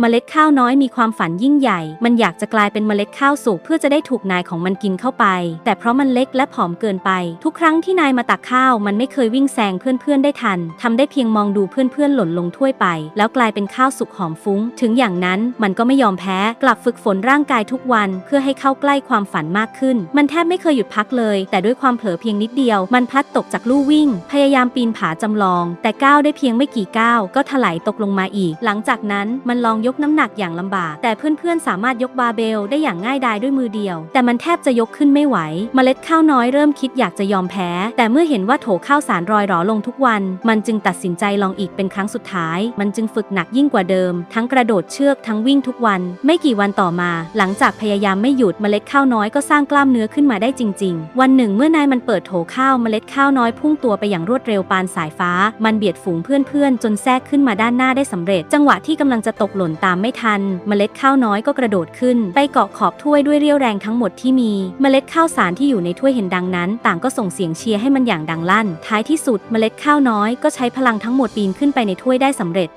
เมล็ดข้าวน้อยมีความฝันยิ่งใหญ่ มันอยากจะกลายเป็นเมล็ดข้าวสุกเพื่อจะได้ถูกนายของมันกินเข้าไป แต่เพราะมันเล็กและผอมเกินไป ทุกครั้งที่นายมาตักข้าวมันไม่เคยวิ่งแซงเพื่อนๆได้ทันทำได้เพียงมองดูเพื่อนๆหล่นลงถ้วยไป แล้วกลายเป็นข้าวสุกหอมฟุ้ง ถึงอย่างนั้นมันก็ไม่ยอมแพ้ กลับฝึกฝนร่างกายทุกวัน เพื่อให้เข้าใกล้ความฝันมากขึ้น มันแทบไม่เคยหยุดพักเลย แต่ด้วยความเผลอเพียงนิดเดียว มันพลัดตกจากลู่วิ่ง พยายามปีนผาจำลอง แต่ก้าวได้เพียงไม่กี่ก้าวก็ถลายตกลงมาอีก หลังจากนั้นมันลองยยกน้ำหนักอย่างลำบาก แต่เพื่อนๆ สามารถยกบาเบลได้อย่างง่ายดายด้วยมือเดียว แต่มันแทบจะยกขึ้นไม่ไหวเมล็ดข้าวน้อยเริ่มคิดอยากจะยอมแพ้ แต่เมื่อเห็นว่าโถข้าวสารรอยหรอลงทุกวัน มันจึงตัดสินใจลองอีกเป็นครั้งสุดท้าย มันจึงฝึกหนักยิ่งกว่าเดิม ทั้งกระโดดเชือกทั้งวิ่งทุกวัน ไม่กี่วันต่อมา หลังจากพยายามไม่หยุดเมล็ดข้าวน้อยก็สร้างกล้ามเนื้อขึ้นมาได้จริง ๆ วันหนึ่งเมื่อนายมันเปิดโถข้าวเมล็ดข้าวน้อยพุ่งตัวไปอย่างรวดเร็วปานสายฟ้า มันเบียดฝูงเพื่อนๆจนแทรกขึ้นมาด้านหน้าได้สำเร็จ จังหวะที่กำลังจะตกหล่นตามไม่ทัน เมล็ดข้าวน้อยก็กระโดดขึ้น ไปเกาะขอบถ้วยด้วยเรี่ยวแรงทั้งหมดที่มี เมล็ดข้าวสารที่อยู่ในถ้วยเห็นดังนั้น ต่างก็ส่งเสียงเชียร์ให้มันอย่างดังลั่น ท้ายที่สุดเมล็ดข้าวน้อยก็ใช้พลังทั้งหมดปีนขึ้นไปในถ้วยได้สำเร็จ